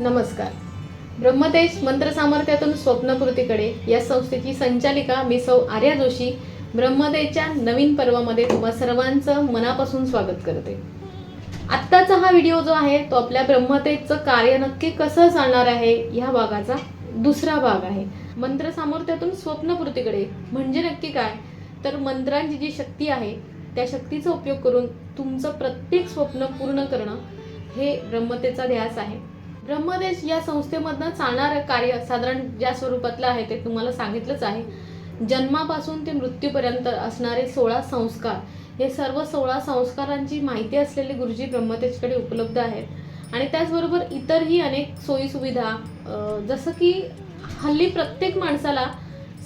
नमस्कार. ब्रह्मतेज मंत्र सामर्थ्यातून स्वप्नपूर्तीकडे या संस्थेची संचालिका मी सौ आर्या जोशी ब्रह्मतेजच्या नवीन पर्वामध्ये तुम्हा सर्वांचं मनापासून स्वागत करते. आत्ताचा हा व्हिडिओ जो आहे तो आपल्या ब्रह्मतेजचं कार्य नक्की कसं चालणार आहे ह्या भागाचा दुसरा भाग आहे. मंत्र सामर्थ्यातून स्वप्नपूर्तीकडे म्हणजे नक्की काय? तर मंत्रांची जी शक्ती आहे त्या शक्तीचा उपयोग करून तुमचं प्रत्येक स्वप्न पूर्ण करणं हे ब्रह्मतेचा ध्यास आहे. ब्रह्मदेश या संस्थेमधनं चालणारं कार्य साधारण ज्या स्वरूपातलं आहे ते तुम्हाला सांगितलंच आहे. जन्मापासून ते मृत्यूपर्यंत असणारे सोळा संस्कार. हे सर्व सोळा संस्कारांची माहिती असलेले गुरुजी ब्रह्मतेजकडे उपलब्ध आहेत. आणि त्याचबरोबर इतरही अनेक सोयीसुविधा जसं की हल्ली प्रत्येक माणसाला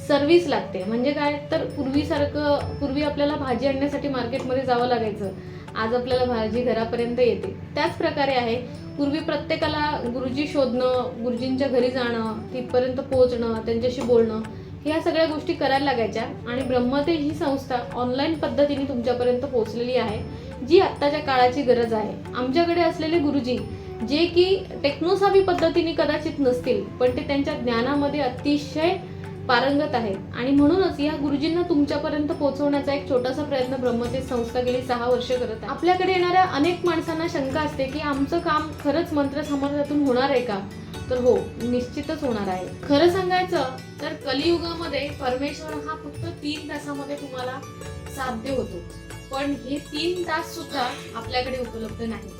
सर्व्हिस लागते. म्हणजे काय? तर पूर्वीसारखं पूर्वी आपल्याला भाजी आणण्यासाठी मार्केटमध्ये जावं लागायचं. आज आपल्याला भाजी घरापर्यंत येते. त्याच प्रकारे आहे पूर्वी प्रत्येकाला गुरुजी शोधणं गुरुजींच्या घरी जाणं तिथपर्यंत पोहोचणं त्यांच्याशी बोलणं ह्या सगळ्या गोष्टी करायला लागायच्या. आणि ब्रह्मतेज ही संस्था ऑनलाईन पद्धतीने तुमच्यापर्यंत पोहोचलेली आहे जी आत्ताच्या काळाची गरज आहे. आमच्याकडे असलेले गुरुजी जे की टेक्नोसावी पद्धतीने कदाचित नसतील पण ते त्यांच्या ज्ञानामध्ये अतिशय पारंगत आहेत. आणि म्हणूनच या गुरुजींना तुमच्यापर्यंत पोहोचवण्याचा एक छोटासा प्रयत्न ब्रह्मतेज संस्था गेली सहा वर्ष करत आहे आपल्याकडे येणाऱ्या अनेक माणसांना शंका असते की आमचं काम खरंच मंत्र समाजातून होणार आहे का? तर हो निश्चितच होणार आहे. खरं सांगायचं तर कलियुगामध्ये परमेश्वर हा फक्त तीन तासामध्ये तुम्हाला साध्य होतो. पण हे तीन तास सुद्धा आपल्याकडे उपलब्ध नाही.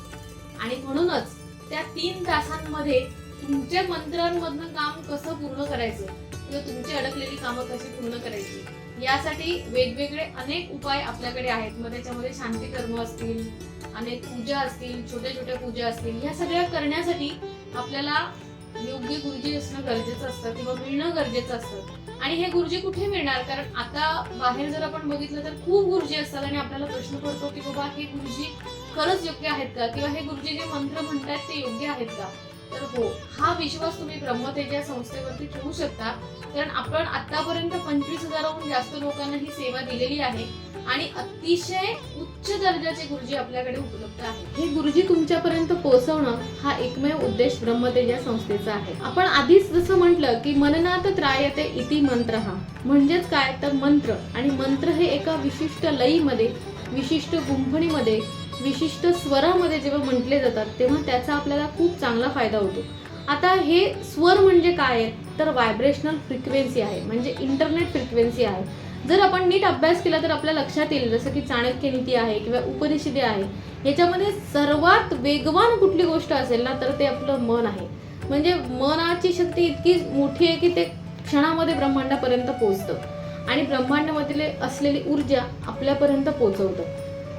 आणि म्हणूनच त्या तीन तासांमध्ये तुमच्या मंत्रांमधनं काम कसं पूर्ण करायचं? किंवा तुमची अडकलेली कामं कशी पूर्ण करायची? यासाठी वेगवेगळे अनेक उपाय आपल्याकडे आहेत. मग त्याच्यामध्ये शांती कर्म असतील अनेक पूजा असतील छोट्या छोट्या पूजा असतील. ह्या सगळ्या करण्यासाठी आपल्याला योग्य गुरुजी असणं गरजेचं असतं किंवा मिळणं गरजेचं असतं. आणि हे गुरुजी कुठे मिळणार? कारण आता बाहेर जर आपण बघितलं तर खूप गुरुजी असतात आणि आपल्याला प्रश्न पडतो की बाबा हे गुरुजी खरंच योग्य आहेत का? किंवा हे गुरुजी जे मंत्र म्हणतात ते योग्य आहेत का? तर हो हा विश्वास तुम्ही ब्रह्मतेज या संस्थेवरती ठेवू शकता. कारण आपण आतापर्यंत पंचवीस हजाराहून जास्त लोकांना ही सेवा दिलेली आहे आणि अतिशय उच्च दर्जाचे गुरुजी आपल्याकडे उपलब्ध आहेत. हे गुरुजी तुमच्यापर्यंत पोहोचवणं हा एकमेव उद्देश ब्रह्मतेज या संस्थेचा आहे. आपण आधीच जसं म्हटलं की मननात त्रायते इति मंत्र. हा म्हणजेच काय? तर मंत्र. आणि मंत्र हे एका विशिष्ट लईमध्ये विशिष्ट गुंफणीमध्ये विशिष्ट स्वरामध्ये जेव्हा म्हटले जातात तेव्हा त्याचा आपल्याला खूप चांगला फायदा होतो. आता हे स्वर म्हणजे काय? आहे तर व्हायब्रेशनल फ्रिक्वेन्सी आहे. म्हणजे इंटरनेट फ्रिक्वेन्सी आहे. जर आपण नीट अभ्यास केला तर आपल्या लक्षात येईल जसं की चाणक्य नीती आहे किंवा उपनिषदे आहे. याच्यामध्ये सर्वात वेगवान कुठली गोष्ट असेल ना तर ते आपलं मन आहे. म्हणजे मनाची शक्ती इतकी मोठी आहे की ते क्षणामध्ये ब्रह्मांडापर्यंत पोहोचतं. आणि ब्रह्मांडामधले असलेली ऊर्जा आपल्यापर्यंत पोचवतं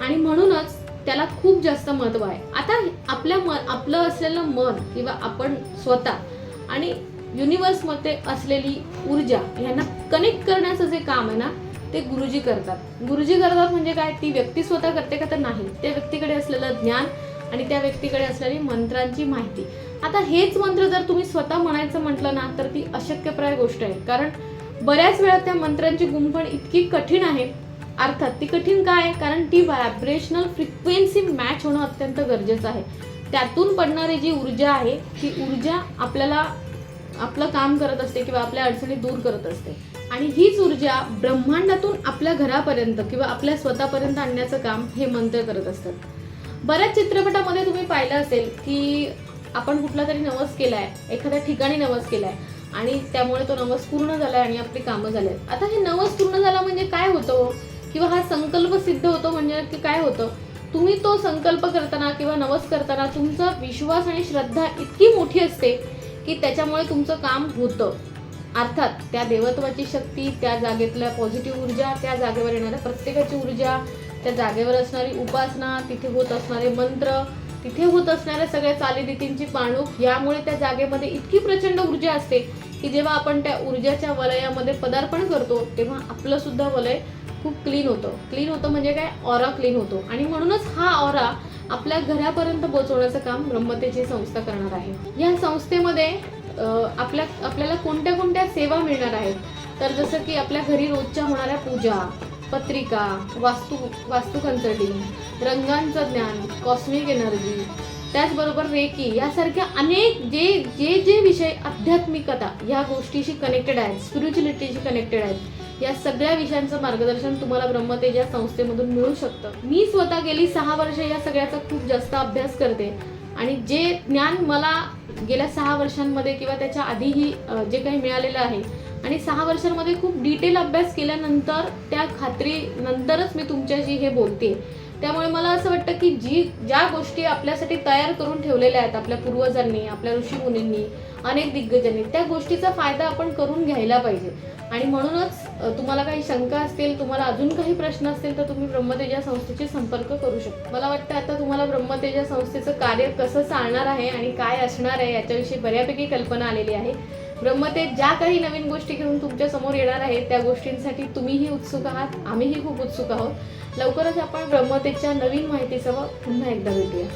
आणि म्हणूनच त्याला खूप जास्त महत्त्व आहे. आता आपल्या मन आपलं असलेलं मन किंवा आपण स्वतः आणि युनिवर्समध्ये असलेली ऊर्जा यांना कनेक्ट करण्याचं जे काम आहे ना ते गुरुजी करतात. गुरुजी करतात म्हणजे काय? ती व्यक्ती स्वतः करते का तर नाही. त्या व्यक्तीकडे असलेलं ज्ञान आणि त्या व्यक्तीकडे असलेली मंत्रांची माहिती. आता हेच मंत्र जर तुम्ही स्वतः म्हणायचं म्हटलं ना तर ती अशक्यप्राय गोष्ट आहे. कारण बऱ्याच वेळा त्या मंत्रांची गुंफण इतकी कठीण आहे अर्थात ती कठीण काय आहे? कारण ती व्हायब्रेशनल फ्रिक्वेन्सी मॅच होणं अत्यंत गरजेचं आहे. त्यातून पडणारी जी ऊर्जा आहे ती ऊर्जा आपल्याला आपलं काम करत असते किंवा आपल्या अडचणी दूर करत असते. आणि हीच ऊर्जा ब्रह्मांडातून आपल्या घरापर्यंत किंवा आपल्या स्वतःपर्यंत आणण्याचं काम हे मंत्र करत असतात. बऱ्याच चित्रपटामध्ये तुम्ही पाहिलं असेल की आपण कुठला तरी नवस केला आहे एखाद्या ठिकाणी नवस केला आहे आणि त्यामुळे तो नवस पूर्ण आहे आणि आपली कामं झाली आहेत. आता हे नवस पूर्ण झाला म्हणजे काय होतं? किंवा हा संकल्प सिद्ध होतो म्हणजे नक्की काय होतं? तुम्ही तो संकल्प करताना किंवा नवस करताना तुमचा विश्वास आणि श्रद्धा इतकी मोठी असते की त्याच्यामुळे तुमचं काम होतं. अर्थात त्या देवत्वाची शक्ती त्या जागेतल्या पॉझिटिव्ह ऊर्जा त्या जागेवर येणाऱ्या प्रत्येकाची ऊर्जा त्या जागेवर असणारी उपासना तिथे होत असणारे मंत्र तिथे होत असणाऱ्या सगळ्या चालीरीतींची पाणूक यामुळे त्या जागेमध्ये इतकी प्रचंड ऊर्जा असते की जेव्हा आपण त्या ऊर्जाच्या वलयामध्ये पदार्पण करतो तेव्हा आपलं सुद्धा वलय खूप क्लीन होतं. क्लीन होतं म्हणजे काय? ऑरा क्लीन होतो. आणि म्हणूनच हा ऑरा आपल्या घरापर्यंत पोहोचवण्याचं काम ब्रह्मतेची संस्था करणार आहे. या संस्थेमध्ये आपल्या आपल्याला कोणत्या कोणत्या सेवा मिळणार आहेत? तर जसं की आपल्या घरी रोजच्या होणाऱ्या पूजा पत्रिका वास्तू वास्तू कन्सल्टिंग रंगांचं ज्ञान कॉस्मिक एनर्जी त्याचबरोबर रेकी यासारख्या अनेक जे जे जे विषय आध्यात्मिकता ह्या गोष्टीशी कनेक्टेड आहेत स्पिरिच्युलिटीशी कनेक्टेड आहेत या सगळ्या विषयांचं मार्गदर्शन तुम्हाला ब्रह्मतेज या संस्थेमधून मिळू शकतं. मी स्वतः गेली सहा वर्ष या सगळ्याचा खूप जास्त अभ्यास करते. आणि जे ज्ञान मला गेल्या सहा वर्षांमध्ये किंवा त्याच्या आधीही जे काही मिळालेलं आहे आणि सहा वर्षांमध्ये खूप डिटेल अभ्यास केल्यानंतर त्या खात्रीनंतरच मी तुमच्याशी हे बोलते. त्यामुळे मला असं वाटतं की जी ज्या गोष्टी आपल्यासाठी तयार करून ठेवलेल्या आहेत आपल्या पूर्वजांनी आपल्या ऋषीमुनींनी अनेक दिग्गजांनी. त्या गोष्टीचा फायदा आपण करून घ्यायला पाहिजे. आणि म्हणूनच तुम्हाला काही शंका असतील तुम्हाला अजून काही प्रश्न असतील तर तुम्ही ब्रह्मतेजा संस्थेशी संपर्क करू शकता. मला वाटतं आता तुम्हाला ब्रह्मतेजा संस्थेचं कार्य कसं चालणार आहे आणि काय असणार आहे याच्याविषयी बऱ्यापैकी कल्पना आलेली आहे. ब्रह्मतेज ज्या काही नवीन गोष्टी घेऊन तुमच्यासमोर येणार आहेत त्या गोष्टींसाठी तुम्हीही उत्सुक आहात आम्हीही खूप उत्सुक आहोत. लवकरच आपण ब्रह्मतेजच्या नवीन माहितीसह पुन्हा एकदा भेटूया.